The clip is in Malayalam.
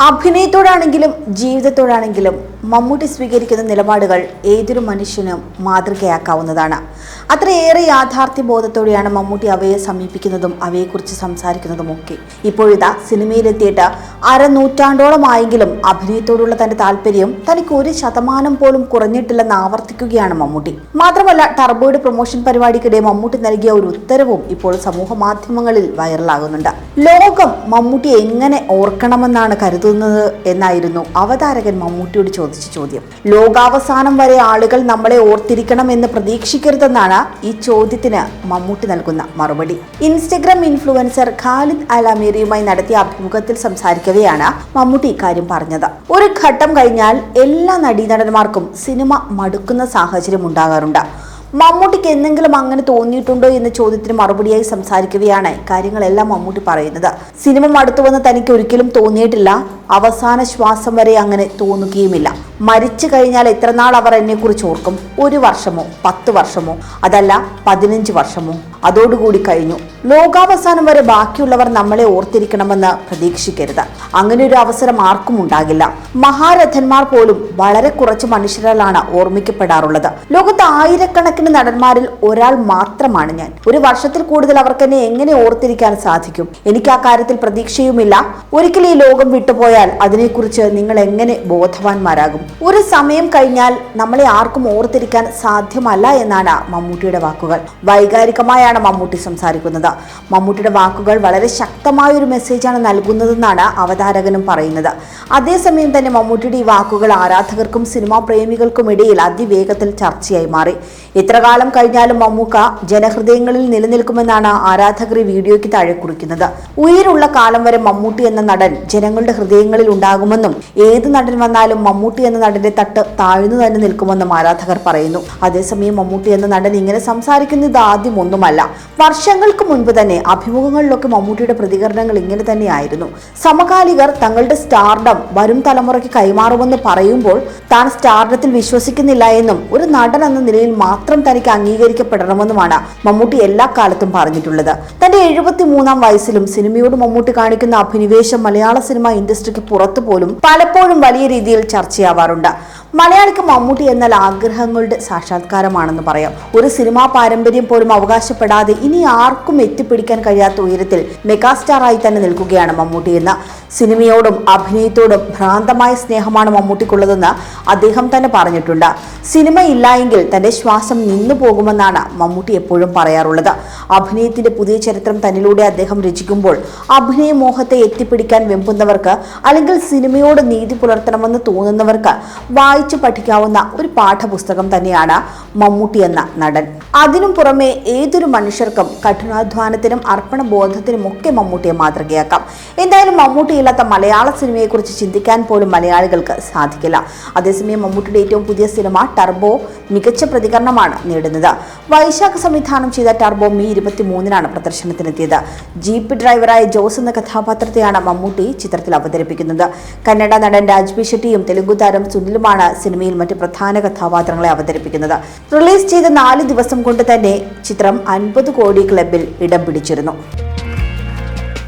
അഭിനയത്തോടാണെങ്കിലും ജീവിതത്തോടാണെങ്കിലും മമ്മൂട്ടി സ്വീകരിക്കുന്ന നിലപാടുകൾ ഏതൊരു മനുഷ്യനും മാതൃകയാക്കാവുന്നതാണ്. അത്രയേറെ യാഥാർത്ഥ്യ ബോധത്തോടെയാണ് മമ്മൂട്ടി അവയെ സമീപിക്കുന്നതും അവയെക്കുറിച്ച് സംസാരിക്കുന്നതുമൊക്കെ. ഇപ്പോഴിതാ സിനിമയിലെത്തിയിട്ട് അരനൂറ്റാണ്ടോളമായെങ്കിലും അഭിനയത്തോടുള്ള തന്റെ താല്പര്യം തനിക്ക് ഒരു ശതമാനം പോലും കുറഞ്ഞിട്ടില്ലെന്ന് ആവർത്തിക്കുകയാണ് മമ്മൂട്ടി. മാത്രമല്ല ടർബോയുടെ പ്രൊമോഷൻ പരിപാടിക്കിടെ മമ്മൂട്ടി നൽകിയ ഒരു ഉത്തരവും ഇപ്പോൾ സമൂഹ മാധ്യമങ്ങളിൽ വൈറലാകുന്നുണ്ട്. ലോകം മമ്മൂട്ടി എങ്ങനെ ഓർക്കണമെന്നാണ് കരുതുന്നത് എന്നായിരുന്നു അവതാരകൻ മമ്മൂട്ടിയോട് ചോദിച്ച ചോദ്യം. ലോകാവസാനം വരെ ആളുകൾ നമ്മളെ ഓർത്തിരിക്കണമെന്ന് പ്രതീക്ഷിക്കരുതെന്നാണ് ഈ ചോദ്യത്തിന് മമ്മൂട്ടി നൽകുന്ന മറുപടി. ഇൻസ്റ്റഗ്രാം ഇൻഫ്ലുവൻസർ ഖാലിദ് അൽ അമീറിയുമായി നടത്തിയ അഭിമുഖത്തിൽ സംസാരിക്കവെയാണ് മമ്മൂട്ടി ഇക്കാര്യം പറഞ്ഞത്. ഒരു ഘട്ടം കഴിഞ്ഞാൽ എല്ലാ നടീനടന്മാർക്കും സിനിമ മടുക്കുന്ന സാഹചര്യം ഉണ്ടാകാറുണ്ട്. മമ്മൂട്ടിക്ക് എന്തെങ്കിലും അങ്ങനെ തോന്നിയിട്ടുണ്ടോ എന്ന ചോദ്യത്തിന് മറുപടിയായി സംസാരിക്കുകയാണ്. കാര്യങ്ങളെല്ലാം മമ്മൂട്ടി പറയുന്നത്. സിനിമ മടുത്തുവെന്ന് തനിക്ക് ഒരിക്കലും തോന്നിയിട്ടില്ല. അവസാന ശ്വാസം വരെ അങ്ങനെ തോന്നുകയുമില്ല. മരിച്ചു കഴിഞ്ഞാൽ എത്ര നാൾ അവർ എന്നെക്കുറിച്ച് ഓർക്കും? ഒരു വർഷമോ പത്ത് വർഷമോ അതല്ല പതിനഞ്ച് വർഷമോ. അതോടുകൂടി കഴിഞ്ഞു. ലോകാവസാനം വരെ ബാക്കിയുള്ളവർ നമ്മളെ ഓർത്തിരിക്കണമെന്ന് പ്രതീക്ഷിക്കരുത്. അങ്ങനെ ഒരു അവസരം ആർക്കും ഉണ്ടാകില്ല. മഹാരഥന്മാർ പോലും വളരെ കുറച്ച് മനുഷ്യരാലാണ് ഓർമ്മിക്കപ്പെടാറുള്ളത്. ലോകത്ത് ആയിരക്കണക്കിന് നടന്മാരിൽ ഒരാൾ മാത്രമാണ് ഞാൻ. ഒരു വർഷത്തിൽ കൂടുതൽ അവർക്ക് എന്നെ എങ്ങനെ ഓർത്തിരിക്കാൻ സാധിക്കും? എനിക്ക് ആ കാര്യത്തിൽ പ്രതീക്ഷയുമില്ല. ഒരിക്കലും ഈ ലോകം വിട്ടുപോയാൽ അതിനെക്കുറിച്ച് നിങ്ങൾ എങ്ങനെ ബോധവാന്മാരാകും? ഒരു സമയം കഴിഞ്ഞാൽ നമ്മളെ ആർക്കും ഓർത്തിരിക്കാൻ സാധ്യമല്ല എന്നാണ് മമ്മൂട്ടിയുടെ വാക്കുകൾ. വൈകാരികമായാണ് മമ്മൂട്ടി സംസാരിക്കുന്നത്. മമ്മൂട്ടിയുടെ വാക്കുകൾ വളരെ ശക്തമായ ഒരു മെസ്സേജാണ് നൽകുന്നതെന്നാണ് അവതാരകനും പറയുന്നത്. അതേസമയം തന്നെ മമ്മൂട്ടിയുടെ ഈ വാക്കുകൾ ആരാധകർക്കും സിനിമാ പ്രേമികൾക്കും ഇടയിൽ അതിവേഗത്തിൽ ചർച്ചയായി മാറി. എത്ര കാലം കഴിഞ്ഞാലും മമ്മൂക്ക ജനഹൃദയങ്ങളിൽ നിലനിൽക്കുമെന്നാണ് ആരാധകർ വീഡിയോയ്ക്ക് താഴെ കുറിക്കുന്നത്. ഉയരുള്ള കാലം വരെ മമ്മൂട്ടി എന്ന നടൻ ജനങ്ങളുടെ ഹൃദയങ്ങളിൽ ഉണ്ടാകുമെന്നും ഏത് നടൻ വന്നാലും മമ്മൂട്ടി എന്ന നടന്റെ തട്ട് താഴ്ന്നു തന്നെ നിൽക്കുമെന്നും ആരാധകർ പറയുന്നു. അതേസമയം മമ്മൂട്ടി എന്ന നടൻ ഇങ്ങനെ സംസാരിക്കുന്നത് ആദ്യം ഒന്നുമല്ല. വർഷങ്ങൾക്ക് മുൻപ് തന്നെ അഭിമുഖങ്ങളിലൊക്കെ മമ്മൂട്ടിയുടെ പ്രതികരണങ്ങൾ ഇങ്ങനെ തന്നെയായിരുന്നു. സമകാലികർ തങ്ങളുടെ സ്റ്റാർഡം വരും തലമുറയ്ക്ക് കൈമാറുമെന്ന് പറയുമ്പോൾ താൻ സ്റ്റാർഡത്തിൽ വിശ്വസിക്കുന്നില്ല എന്നും ഒരു നടൻ എന്ന നിലയിൽ മാത്രം തനിക്ക് അംഗീകരിക്കപ്പെടണമെന്നുമാണ് മമ്മൂട്ടി എല്ലാ കാലത്തും പറഞ്ഞിട്ടുള്ളത്. തന്റെ എഴുപത്തി മൂന്നാം വയസ്സിലും സിനിമയോട് മമ്മൂട്ടി കാണിക്കുന്ന അഭിനിവേശം മലയാള സിനിമ ഇൻഡസ്ട്രിക്ക് പുറത്തു പോലും പലപ്പോഴും വലിയ രീതിയിൽ ചർച്ചയാവാറുണ്ട്. മലയാളിക്ക് മമ്മൂട്ടി എന്നാൽ ആഗ്രഹങ്ങളുടെ സാക്ഷാത്കാരമാണെന്ന് പറയാം. ഒരു സിനിമാ പാരമ്പര്യം പോലും അവകാശപ്പെടാതെ ഇനി ആർക്കും എത്തിപ്പിടിക്കാൻ കഴിയാത്ത ഉയരത്തിൽ മെഗാസ്റ്റാറായി തന്നെ നിൽക്കുകയാണ് മമ്മൂട്ടി എന്ന സിനിമയോടും അഭിനയത്തോടും ഭ്രാന്തമായ സ്നേഹമാണ് മമ്മൂട്ടിക്കുള്ളതെന്ന് അദ്ദേഹം തന്നെ പറഞ്ഞിട്ടുണ്ട്. സിനിമ ഇല്ലായെങ്കിൽ തന്റെ ശ്വാസം നിന്നു പോകുമെന്നാണ് മമ്മൂട്ടി എപ്പോഴും പറയാറുള്ളത്. അഭിനയത്തിന്റെ പുതിയ ചരിത്രം തന്നിലൂടെ അദ്ദേഹം രചിക്കുമ്പോൾ അഭിനയ മോഹത്തെ എത്തിപ്പിടിക്കാൻ വെമ്പുന്നവർക്ക് അല്ലെങ്കിൽ സിനിമയോട് നീതി പുലർത്തണമെന്ന് തോന്നുന്നവർക്ക് വായിച്ചു പഠിക്കാവുന്ന ഒരു പാഠപുസ്തകം തന്നെയാണ് മമ്മൂട്ടി എന്ന നടൻ. അതിനും പുറമെ ഏതൊരു മനുഷ്യർക്കും കഠിനാധ്വാനത്തിനും അർപ്പണ ബോധത്തിനും ഒക്കെ മമ്മൂട്ടിയെ മാതൃകയാക്കാം. എന്തായാലും മമ്മൂട്ടിയില്ലാത്ത മലയാള സിനിമയെക്കുറിച്ച് ചിന്തിക്കാൻ പോലും മലയാളികൾക്ക് സാധിക്കില്ല. അതേസമയം മമ്മൂട്ടിയുടെ ഏറ്റവും പുതിയ സിനിമ ടർബോ മികച്ച പ്രതികരണമാണ് നേടുന്നത്. വൈശാഖ് സംവിധാനം ചെയ്ത ടർബോ മെയ് ഇരുപത്തി മൂന്നിനാണ് പ്രദർശനത്തിനെത്തിയത്. ജീപ്പ് ഡ്രൈവറായ ജോസ് എന്ന കഥാപാത്രത്തെയാണ് മമ്മൂട്ടി ചിത്രത്തിൽ അവതരിപ്പിക്കുന്നത്. കന്നഡ നടൻ രാജ്ബി ഷെട്ടിയും തെലുങ്കു താരം സുനിലുമാണ് സിനിമയിൽ മറ്റ് പ്രധാന കഥാപാത്രങ്ങളെ അവതരിപ്പിക്കുന്നത്. റിലീസ് ചെയ്ത നാല് ദിവസം കൊണ്ട് തന്നെ ചിത്രം അൻപത് കോടി ക്ലബിൽ ഇടം പിടിച്ചിരുന്നു.